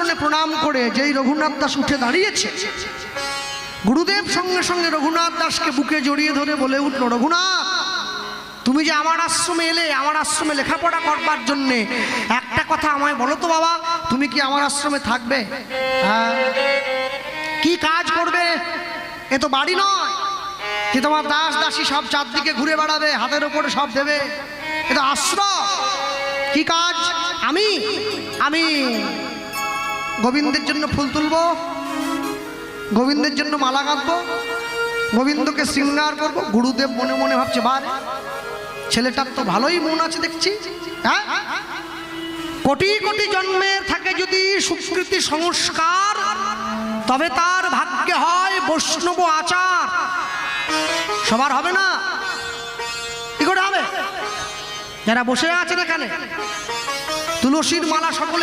চরণে প্রণাম করে যেই রঘুনাথ দাস উঠে দাঁড়িয়েছে, গুরুদেব সঙ্গে সঙ্গে রঘুনাথ দাসকে বুকে জড়িয়ে ধরে বলে উঠল, রঘুনাথ, তুমি যে আমার আশ্রমে এলে, আমার আশ্রমে লেখাপড়া করবার জন্যে, একটা কথা আমায় বলো তো বাবা, তুমি কি আমার আশ্রমে থাকবে? হ্যাঁ। কি কাজ করবে? এ তো বাড়ি নয়। যে তোমার দাস দাসী সব চারদিকে ঘুরে বেড়াবে, হাতের ওপরে সব দেবে। এটা আশ্রম কি কাজ? আমি আমি গোবিন্দের জন্য ফুল তুলবো, গোবিন্দের জন্য মালা গাঁথবো, গোবিন্দকে শৃঙ্গার করব। গুরুদেব মনে মনে ভাবছে, বার, ছেলেটার তো ভালোই মন আছে দেখছি হ্যাঁ? কোটি কোটি জন্মের থাকে যদি সুকৃতি সংস্কার, তবে তার ভাগ্যে হয় বৈষ্ণব আচার। সবার হবে না? কি করে হবে? যারা বসে আছেন এখানে, তুলসীর মালা সকলে